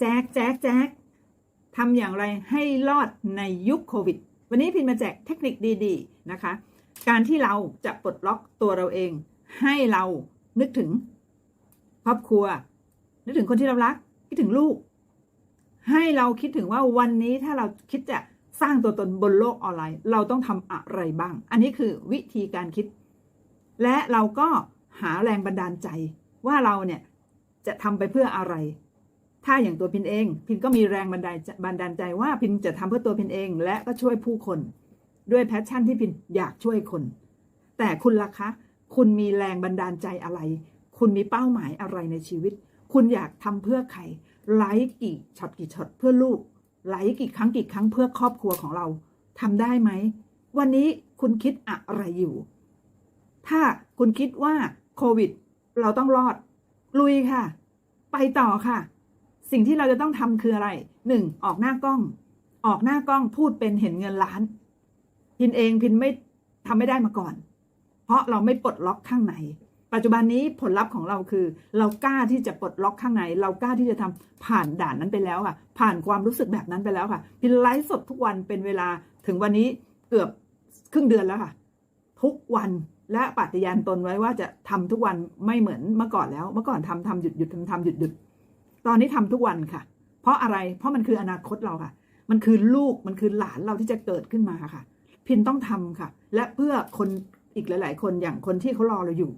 แจ๊กแจ๊กแจ๊กทำอย่างไรให้รอดในยุคโควิด วันนี้พินมาแจกเทคนิคดีๆนะคะ การที่เราจะปลดล็อกตัวเราเอง ให้เรานึกถึงครอบครัว นึกถึงคนที่เรารัก คิดถึงลูก ให้เราคิดถึงว่าวันนี้ถ้าเราคิดจะสร้างตัวตนบนโลกออนไลน์ เราต้องทำอะไรบ้าง อันนี้คือวิธีการคิด และเราก็หาแรงบันดาลใจว่าเราเนี่ยจะทำไปเพื่ออะไร ถ้าอย่างตัวพินเอง พินก็มีแรงบันดาลบันดาลใจว่าพินจะทำเพื่อตัวพินเอง และก็ช่วยผู้คน ด้วยแพชชั่นที่พินอยากช่วยคน แต่คุณล่ะคะ คุณมีแรงบันดาลใจอะไร คุณมีเป้าหมายอะไรในชีวิต คุณอยากทำเพื่อใครไลค์กี่ช็อตกี่ช็อตเพื่อลูกไลค์กี่ครั้งกี่ครั้งเพื่อครอบครัวของเราทำได้ไหม วันนี้คุณคิดอะไรอยู่ ถ้าคุณคิดว่าโควิด เราต้องรอด ลุยค่ะ ไปต่อค่ะ สิ่งที่เราจะต้องทำคืออะไรหนึ่งออกหน้ากล้อง ออกหน้ากล้องพูดเป็นเห็นเงินล้าน พินเองพินไม่ทำไม่ได้มาก่อน เพราะเราไม่ปลดล็อกข้างใน ปัจจุบันนี้ผลลัพธ์ของเราคือ เรากล้าที่จะปลดล็อกข้างใน เรากล้าที่จะทำผ่านด่านนั้นไปแล้วค่ะ ผ่านความรู้สึกแบบนั้นไปแล้วค่ะ พินไลฟ์สดทุกวันเป็นเวลาถึงวันนี้เกือบครึ่งเดือนแล้วค่ะ ทุกวันและปฏิญาณตนไว้ว่าจะทำทุกวันไม่เหมือนเมื่อก่อนแล้ว เมื่อก่อนทำทำหยุดหยุดทำทำหยุดหยุด ตอนนี้ทำทุกวันค่ะ เพราะอะไรเพราะมันคืออนาคตเราค่ะ มันคือลูกมันคือหลานเราที่จะเกิดขึ้นมาค่ะ พินต้องทำค่ะ และเพื่อคนอีกหลาย ๆ คนอย่างคนที่เขารอเราอยู่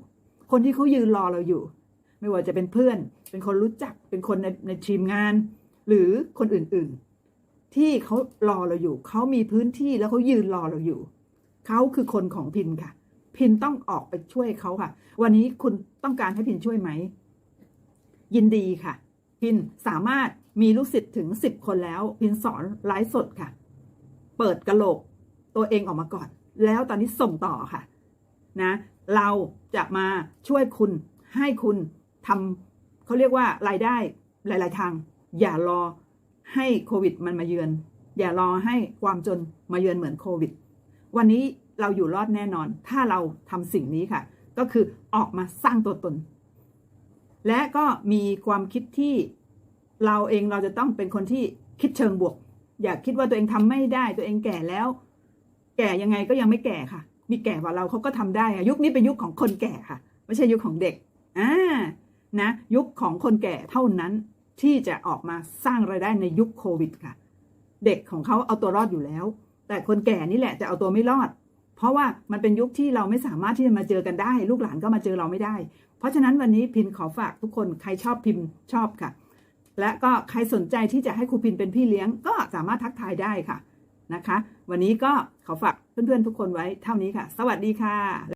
คนที่เขายืนรอเราอยู่ ไม่ว่าจะเป็นเพื่อน เป็นคนรู้จักเป็นคนในในทีมงาน หรือคนอื่นๆ ที่เขารอเราอยู่เขามีพื้นที่แล้วเขายืนรอเราอยู่เขาคือคนของพินค่ะ พินต้องออกไปช่วยเขาค่ะ วันนี้คุณต้องการให้พินช่วยไหม ยินดีค่ะ พินสามารถมีลูกศิษย์ถึงสิบคนแล้ว พินสอนไลฟ์สดค่ะ เปิดกระโหลกตัวเองออกมาก่อน แล้วตอนนี้ส่งต่อค่ะนะ เราจะมาช่วยคุณให้คุณทำเขาเรียกว่ารายได้หลาย ๆ ทาง อย่ารอให้โควิดมันมาเยือน อย่ารอให้ความจนมาเยือนเหมือนโควิด วันนี้เราอยู่รอดแน่นอน ถ้าเราทำสิ่งนี้ค่ะ ก็คือออกมาสร้างตัวตน และก็มีความคิดที่เราเองเราจะต้องเป็นคนที่คิดเชิงบวก อย่าคิดว่าตัวเองทำไม่ได้ตัวเองแก่แล้ว แก่ยังไงก็ยังไม่แก่ค่ะ มีแก่กว่าเราเขาก็ทำได้ค่ะยุคนี้เป็นยุคของคนแก่ค่ะ ไม่ใช่ยุคของเด็กอ่านะยุคของคนแก่เท่านั้นที่จะออกมาสร้างไรายได้ในยุคโควิดค่ะ เด็กของเขาเอาตัวรอดอยู่แล้ว แต่คนแก่นี่แหละจะเอาตัวไม่รอด ราะว่ามันเป็นยุคที่เราไม่สามารถที่จะมาเจอกันได้ ลูกหลานก็มาเจอเราไม่ได้ เพราะฉะนั้นวันนี้พินขอฝากทุกคนใครชอบพิมพ์ชอบค่ะ และก็ใครสนใจที่จะให้ครูพินเป็นพี่เลี้ยง ก็สามารถทักทายได้ค่ะนะคะ วันนี้ก็ขอฝากเพื่อนๆทุกคนไว้เท่านี้ค่ะ สวัสดีค่ะ